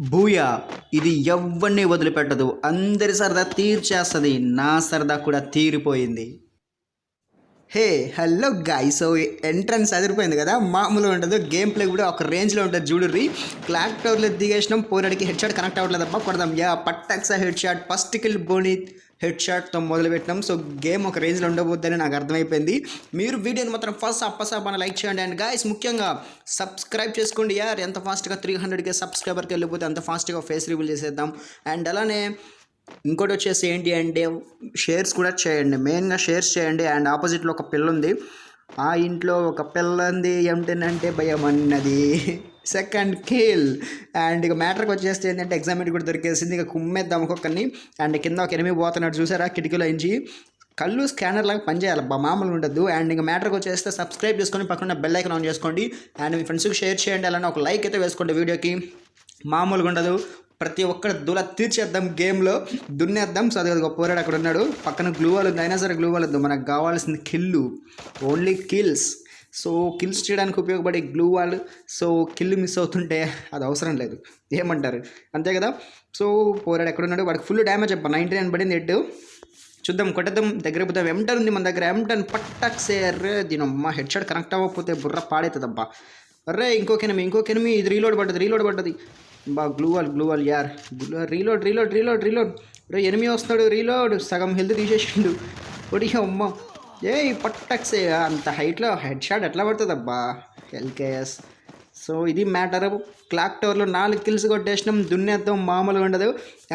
భూయా ఇది ఎవరిని వదిలిపెట్టదు. అందరి సరదా తీర్చేస్తుంది. నా సరదా కూడా తీరిపోయింది. Hey hello guy so entrance అదిరిపోయింది కదా? మామూలుగా ఉండదు. గేమ్ ప్లే కూడా ఒక రేంజ్లో ఉంటుంది చూడుర్రి. క్లాక్ టవర్లో దిగేసినాం. పోరాడికి హెడ్ షాట్ కనెక్ట్ అవ్వట్లేదబ్బా. కొడదాం. యా పట్టక్స హెడ్ షాట్. ఫస్ట్ కిల్ బోని హెడ్ షాట్తో మొదలుపెట్టినాం. సో గేమ్ ఒక రేంజ్లో ఉండబోద్దని నాకు అర్థమైపోయింది. మీరు వీడియోని మాత్రం ఫస్ట్ అప్పసాపన లైక్ చేయండి. అండ్ గాయస్ ముఖ్యంగా సబ్స్క్రైబ్ చేసుకోండి. యార్ ఎంత ఫాస్ట్గా త్రీ హండ్రెడ్కే సబ్స్క్రైబర్కి వెళ్ళిపోతే అంత ఫాస్ట్గా ఫేస్ రివీల్ చేసేద్దాం. అండ్ అలానే ఇంకోటి వచ్చేసి ఏంటి అంటే షేర్స్ కూడా చేయండి. మెయిన్గా షేర్స్ చేయండి. అండ్ ఆపోజిట్లో ఒక పిల్ల ఉంది. ఆ ఇంట్లో ఒక పిల్ల ఉంది. ఏమిటంటే భయం అన్నది. సెకండ్ కిల్ అండ్ ఇక మ్యాటర్కి వచ్చేస్తే ఏంటంటే ఎగ్జామిట్ కూడా దొరికేసింది. ఇక కుమ్మేద్దాం ఒక్కొక్కరిని. అండ్ కింద ఒక ఎనిమిది పోతున్నాడు చూసారా? కిటికీలో ఇంచి కళ్ళు స్కానర్ లాగా పనిచేయాలి. బా మామూలుగా ఉండదు. అండ్ ఇంకా మ్యాటర్కి వచ్చేస్తే సబ్స్క్రైబ్ చేసుకొని పక్కన బెల్ ఐకన్ ఆన్ చేసుకోండి. అండ్ మీ ఫ్రెండ్స్కి షేర్ చేయండి. అలానే ఒక లైక్ అయితే వేసుకోండి వీడియోకి. మామూలుగా ఉండదు. ప్రతి ఒక్కరు దుల తీర్చేద్దాం గేమ్లో దున్నేద్దాం. సో అది ఒక పోరాడు అక్కడ ఉన్నాడు. పక్కన గ్లూ ఉంది. అయినా సరే గ్లూవల్ వద్దు. మనకు కావాల్సింది kill only kills so kills చేయడానికి ఉపయోగపడే gloo wall so kill miss అవుతుంటే అది అవసరం లేదు. ఏమంటారు? అంతే కదా? సో పోరాడు ఎక్కడున్నాడు? వాడికి ఫుల్ డ్యామేజ్ అప్ప నైంటీ నైన్ పడింది హెడ్ చూద్దాం కొట్టద్దాం. దగ్గర పోతాం ఎంటర్ ఉంది మన దగ్గర. ఎంటన్ పట్టక్ సేర్. దీనమ్మ హెడ్ షాట్ కనెక్ట్ అవ్వకపోతే బుర్ర పాడైతుందబ్బా. అరే ఇంకొక ఎనిమి ఇంకొక ఎనిమి ఇది రీలోడ్ పడ్డది రీలోడ్ పడ్డది. బా గ్లూ వాల్ గ్లూ వాల్ యార్ రీలోడ్ రీలోడ్ రీలోడ్ రీలోడ్ రే ఎనిమి వస్తున్నాడు రీలోడ్ సగం హెల్త్ తీసేసిండు. ఒడిగా అమ్మ ఏ పట్టక్స్ అంత హైట్లో హెడ్ షాట్ ఎట్లా పడుతుందబ్బా ఎల్కేఎస్. సో ఇది మ్యాటర్ క్లాక్ టవర్లో నాలుగు కిల్స్ కొట్టేసినాం దున్నేద్దాం మామూలుగా ఉండదు.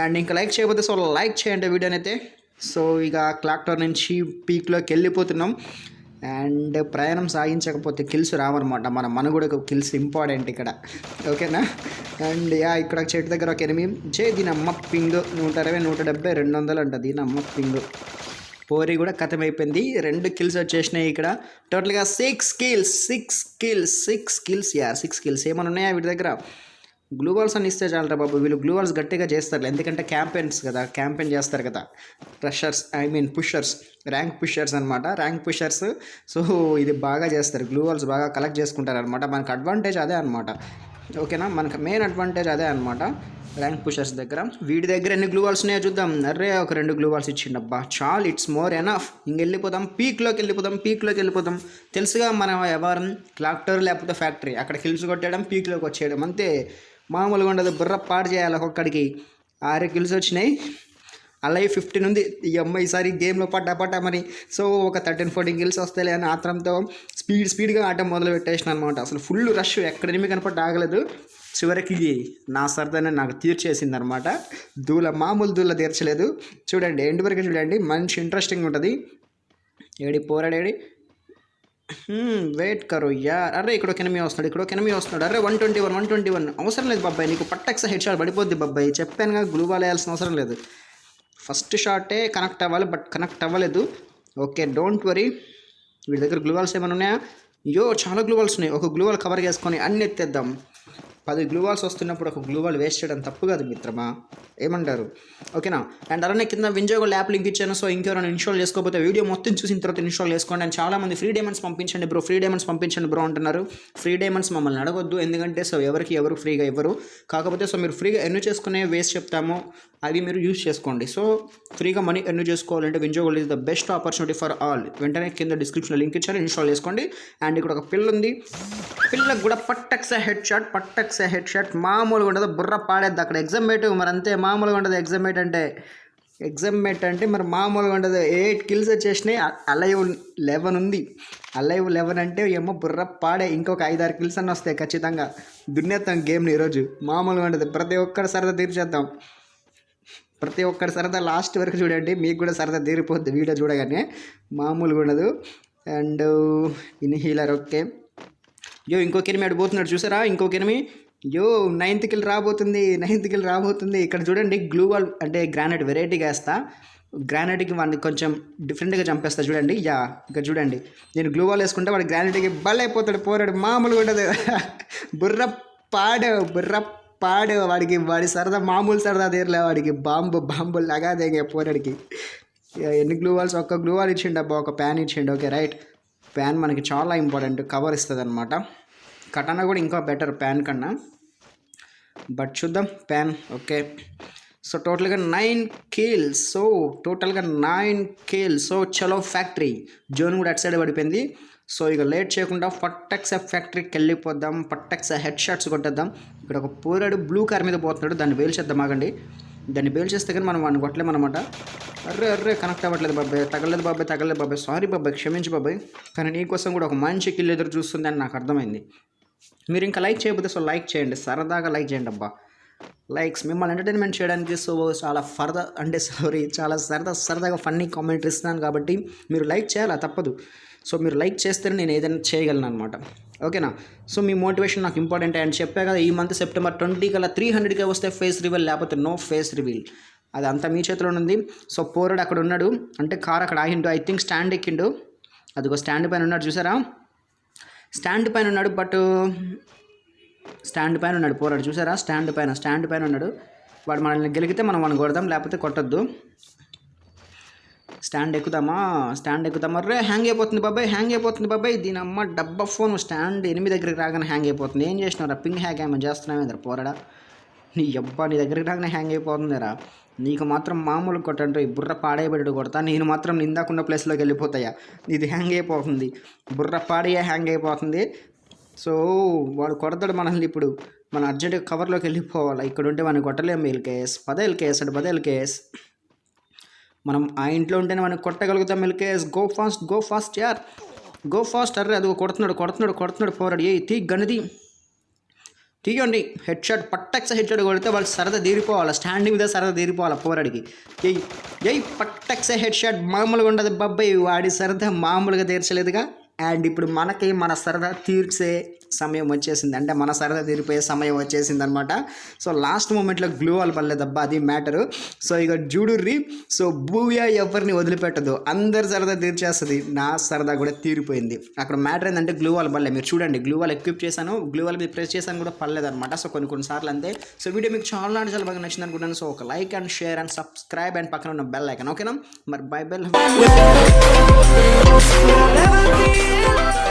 అండ్ ఇంకా లైక్ చేయకపోతే సో లైక్ చేయండి వీడియోని అయితే సో ఇక క్లాక్ టవర్ నుంచి పీక్లోకి వెళ్ళిపోతున్నాం. అండ్ ప్రయాణం సాగించకపోతే కిల్స్ రావన్నమాట. మన మనుగడకు కిల్స్ ఇంపార్టెంట్ ఇక్కడ. ఓకేనా అండ్ యా ఇక్కడ చెట్టు దగ్గర ఒక ఎనిమిది చే దీని అమ్మ పింగ్. నూట అరవై నూట డెబ్బై రెండు వందలు అంట దీని అమ్మ పింగ్. పోరి కూడా అయిపోయింది రెండు కిల్స్ వచ్చేసినాయి ఇక్కడ. టోటల్గా six kills six kills six kills yeah six kills ఏమైనా ఉన్నాయా వీటి దగ్గర? గ్లూ వాల్స్ అని ఇస్తే చాలరా బాబు. వీళ్ళు గ్లూ వాల్స్ గట్టిగా చేస్తారు ఎందుకంటే క్యాంపెయిన్స్ కదా. క్యాంపెయిన్ చేస్తారు కదా. Rushers I mean pushers rank pushers అనమాట ర్యాంక్ పుషర్స్ సో ఇది బాగా చేస్తారు. గ్లూ వాల్స్ బాగా కలెక్ట్ చేసుకుంటారు అనమాట మనకు అడ్వాంటేజ్ అదే అనమాట ఓకేనా మనకు మెయిన్ అడ్వాంటేజ్ అదే అనమాట ర్యాంక్ పుషర్స్ దగ్గర. వీడి దగ్గర ఎన్ని గ్లూ వాల్స్ ఉన్నాయో చూద్దాం. అరే ఒక రెండు గ్లూ వాల్స్ ఇచ్చిండబ్బా చాల్ ఇట్స్ మోర్ ఎనఫ్ ఇంకెళ్ళిపోదాం పీక్లోకి వెళ్ళిపోదాం. పీక్లోకి వెళ్ళిపోదాం. తెలుసుగా మనం ఎవరు? క్లాక్టర్ లేకపోతే ఫ్యాక్టరీ అక్కడ కిల్స్ కొట్టేయడం పీక్లోకి వచ్చేయడం. అంతే. మామూలుగా ఉండదు. బుర్ర పాడు చేయాలి ఒక్కొక్కడికి. ఆరు కిల్స్ వచ్చినాయి. అలాగే ఫిఫ్టీన్ ఉంది. ఈ అమ్మాయి ఈసారి గేమ్లో పడ్డా పడ్డా మరి. సో ఒక థర్టీన్ ఫోర్టీన్ కిల్స్ వస్తాయి అని ఆత్రంతో స్పీడ్ స్పీడ్గా ఆట మొదలు పెట్టేసిన అనమాట అసలు ఫుల్ రష్ ఎక్కడేమి కనపడి ఆగలేదు. చివరికి నా సరదానే నాకు తీర్చేసింది అనమాట దూల మామూలు దూల తీర్చలేదు. చూడండి ఎండ్ వరకు చూడండి మంచి ఇంట్రెస్టింగ్ ఉంటుంది. ఏడి పోరాడేడి వెయిట్ కరు యా. అరే ఇక్కడ ఒక ఎనిమిది వస్తున్నాడు ఇక్కడ ఒక ఎనిమిది వస్తున్నాడు. అరే one twenty one one twenty one అవసరం లేదు బాబాయ్ నీకు పట్టక్స హెడ్ షాట్ పడిపోద్ది బాబాయ్. చెప్పానుగా గ్లూ వాల్ వేయాల్సిన అవసరం లేదు. ఫస్ట్ షాటే కనెక్ట్ అవ్వాలి బట్ కనెక్ట్ అవ్వలేదు. ఓకే డోంట్ వరీ వీడి దగ్గర గ్లూ వాల్స్ ఏమైనా ఉన్నాయా? అయ్యో చాలా గ్లూ వాల్స్ ఉన్నాయి. ఒక గ్లూ వాల్ కవర్ చేసుకొని అన్ని ఎత్తేద్దాం. పది గ్లూ వాల్స్ వస్తున్నప్పుడు ఒక గ్లూ వాల్ వేస్ట్ చేయడం తప్పు కాదు మిత్రమా? ఏమంటారు? ఓకేనా? అండ్ అలానే కింద వింజోగో ల్యాప్ లింక్ ఇచ్చాను సో ఇంకెవరైనా ఇన్స్టాల్ చేసుకోకపోతే వీడియో మొత్తం చూసిన తర్వాత ఇన్స్టాల్ చేసుకోండి. అండ్ చాలామంది ఫ్రీ డైమండ్స్ పంపించండి బ్రో ఫ్రీ డైమండ్స్ పంపించండి బ్రో అంటున్నారు. ఫ్రీ డైమండ్స్ మమ్మల్ని అడగొద్దు ఎందుకంటే సో ఎవరికి ఎవరు ఫ్రీగా ఇవ్వరు. కాకపోతే సో మీరు ఫ్రీగా ఎర్న్ చేసుకునే వేస్ట్ చెప్తాము అవి మీరు యూజ్ చేసుకోండి. సో ఫ్రీగా మనీ ఎర్న్ చేసుకోవాలంటే వింజోగోల్ is the best opportunity for all. వెంటనే కింద డిస్క్రిప్షన్లో లింక్ ఇచ్చారు ఇన్స్టాల్ చేసుకోండి. అండ్ ఇక్కడ ఒక పిల్ల ఉంది. పిల్లకు కూడా పట్టక్స హెడ్ షాట్ పట్టక్స ఎక్స్ హెడ్ షర్ట్ మామూలుగా ఉండదు బుర్ర పాడేద్దు అక్కడ. ఎగ్జామ్ మేట్ మరి అంతే మామూలుగా ఉండదు ఎగ్జామ్ మేట్ అంటే. ఎగ్జామ్ మేట్ అంటే మరి మామూలుగా ఉండదు. ఎయిట్ కిల్స్ వచ్చేసినాయి అలైవ్ లెవెన్ ఉంది. అలైవ్ లెవెన్ అంటే ఏమో బుర్ర పాడే ఇంకొక ఐదారు కిల్స్ అన్న వస్తాయి ఖచ్చితంగా. దున్నేస్తాం గేమ్ని ఈరోజు. మామూలుగా ఉండదు. ప్రతి ఒక్కరు సరదా తీర్చేద్దాం ప్రతి ఒక్కరి సరదా లాస్ట్ వరకు చూడండి. మీకు కూడా సరదా తీరిపోద్ది. వీడియో చూడగానే మామూలుగా ఉండదు. అండ్ ఇన్హీలర్ ఓకే యో ఇంకొక ఎనిమి అటు పోతున్నాడు చూసారా? ఇంకొక ఎనిమి యో నైన్త్ కిల్ రాబోతుంది నైన్త్ కిల్ రాబోతుంది. ఇక్కడ చూడండి గ్లూ వాల్ అంటే గ్రానైట్ వెరైటీగా వేస్తా. గ్రానైట్కి వాడిని కొంచెం డిఫరెంట్గా చంపేస్తా చూడండి. యా ఇక్కడ చూడండి. నేను గ్లూ వాల్ వేసుకుంటే వాడు గ్రానైట్కి బలైపోతాడు పోరాడు మామూలుగా ఉండదు. బుర్ర పాడు బుర్ర పాడు వాడికి. వాడి సరదా మామూలు సరదా తీరలే వాడికి. బాంబు బాంబు లగాదేంగే పోరాడికి. ఎన్ని గ్లూ వాల్స్ ఒక్క గ్లూ వాల్ ఇచ్చిండు అబ్బా ఒక ప్యాన్ ఇచ్చిండు. ఓకే రైట్ ప్యాన్ మనకి చాలా ఇంపార్టెంట్ కవర్ ఇస్తుంది అనమాట కటానా కూడా ఇంకా బెటర్ ప్యాన్ కన్నా. బట్ చూద్దాం ప్యాన్ ఓకే. సో టోటల్గా నైన్ కేల్స్ సో టోటల్గా నైన్ కేల్స్ సో చలో ఫ్యాక్టరీ జోన్ కూడా అటు సైడ్ పడిపోయింది. సో ఇక లేట్ చేయకుండా పట్టక్స ఫ్యాక్టరీకి వెళ్ళిపోద్దాం పట్టక్స హెడ్ షాట్స్ కొట్టేద్దాం. ఇక్కడ ఒక పోరాడు బ్లూ కార్ మీద పోతున్నాడు. దాన్ని వేల్చేద్దాం ఆగండి. దాన్ని బేల్ చేస్తే కానీ మనం వాడిని కొట్టలేమన్నమాట. అర్రే అర్రే కనెక్ట్ అవ్వట్లేదు బాబాయ్ తగలేదు బాబాయ్ తగలేదు బాబాయ్. సారీ బాబాయ్ క్షమించు బాబాయ్. కానీ నీకోసం కూడా ఒక మంచి కిల్ ఎదురు చూస్తుంది అని నాకు అర్థమైంది. మీరు ఇంకా లైక్ చేయకపోతే సో లైక్ చేయండి. సరదాగా లైక్ చేయండి అబ్బా. లైక్స్ మిమ్మల్ని ఎంటర్టైన్మెంట్ చేయడానికి సో చాలా ఫర్దర్ అంటే సారీ చాలా సరదా సరదాగా ఫన్నీ కామెంట్ ఇస్తున్నాను కాబట్టి మీరు లైక్ చేయాలా? తప్పదు. సో మీరు లైక్ చేస్తేనే నేను ఏదైనా చేయగలను అనమాట ఓకేనా సో మీ మోటివేషన్ నాకు ఇంపార్టెంట్ అని చెప్పా కదా ఈ మంత్ సెప్టెంబర్ ట్వంటీ కల్లా త్రీ హండ్రెడ్కే వస్తే ఫేస్ రివీల్ లేకపోతే నో ఫేస్ రివీల్ అది అంతా మీ చేతిలో ఉంది. సో పోరడు అక్కడ ఉన్నాడు. అంటే కార్ అక్కడ ఆగిండు. ఐ థింక్ స్టాండ్ ఎక్కిండు. అదిగో స్టాండ్ పైన ఉన్నాడు చూసారా? స్టాండ్ పైన ఉన్నాడు బట్ స్టాండ్ పైన ఉన్నాడు పోరాడు. చూసారా? స్టాండ్ పైన స్టాండ్ పైన ఉన్నాడు. వాడు మనల్ని గెలిగితే మనం వాడిని కొడదాం లేకపోతే కొట్టద్దు. స్టాండ్ ఎక్కుదామా స్టాండ్ ఎక్కుదామా రే హ్యాంగ్ అయిపోతుంది బాబాయ్ హ్యాంగ్ అయిపోతుంది బాబాయ్. దీని అమ్మ డబ్బా ఫోన్ స్టాండ్ ఎనిమిది దగ్గరికి రాగానే హ్యాంగ్ అయిపోతుంది. ఏం చేసినారా పింగ్ హ్యాంగ్ ఏమైనా చేస్తున్నామేంద్ర పోరాడా? నీ అబ్బా నీ దగ్గరికి రాగానే హ్యాంగ్ అయిపోతుందిరా. నీకు మాత్రం మామూలు కొట్టండి ఈ బుర్ర పాడైబడి కొడతా. నేను మాత్రం నిందాకున్న ప్లేస్లోకి వెళ్ళిపోతాయా? ఇది హ్యాంగ్ అయిపోతుంది. బుర్ర పాడయ్యే హ్యాంగ్ అయిపోతుంది. సో వాడు కొడతాడు మనల్ని ఇప్పుడు. మనం అర్జెంటుగా కవర్లోకి వెళ్ళిపోవాలి? ఇక్కడ ఉంటే మనం కొట్టలేము ఎల్కేఎస్ పద ఎల్కేఎస్ అంటే పద ఎల్కేఎస్ మనం ఆ ఇంట్లో ఉంటేనే మనం కొట్టగలుగుతాం ఎల్కేఎస్ గో ఫాస్ట్ గో ఫాస్ట్ యార్ గో ఫాస్ట్ అర్రే అది కొడుతున్నాడు కొడుతున్నాడు కొడుతున్నాడు పోరాడు. ఏ తీ గనిది తీయండి. హెడ్ షాట్ పట్టక్స హెడ్ షాట్ కొడితే వాళ్ళు సరదా తీరిపోవాలి? స్టాండింగ్ మీద సరదా తీరిపోవాలి పోరాడికి? ఎయ్ ఎయ్ పట్టక్స హెడ్ షాట్ మామూలుగా ఉండదు బాబాయ్ వాడి సరదా మామూలుగా తీర్చలేదుగా. అండ్ ఇప్పుడు మనకి మన సరదా తీర్చే సమయం వచ్చేసింది. అంటే మన సరదా తీరిపోయే సమయం వచ్చేసింది అనమాట సో లాస్ట్ మూమెంట్లో గ్లూ వాల్ పడలేదబ్బా అది మ్యాటరు. సో ఇక జూడుర్రి సో భూయా ఎవరిని వదిలిపెట్టదు. అందరి సరదా తీర్చేస్తుంది. నా సరదా కూడా తీరిపోయింది. అక్కడ మ్యాటర్ ఏంటంటే గ్లూ వాల్ పడలే. మీరు చూడండి గ్లూ వాల్ ఎక్విప్ చేశాను. గ్లూ వాల్ మీద ప్రెస్ చేశాను కూడా పడలేదు అనమాట సో కొన్ని కొన్ని సార్లు అంతే. సో వీడియో మీకు చాలా అంటే చాలా బాగా నచ్చింది అనుకుంటాను సో ఒక like and share and subscribe and పక్కన ఉన్న బెల్ ఐకన్ ఓకేనా మరి బై బెల్ school.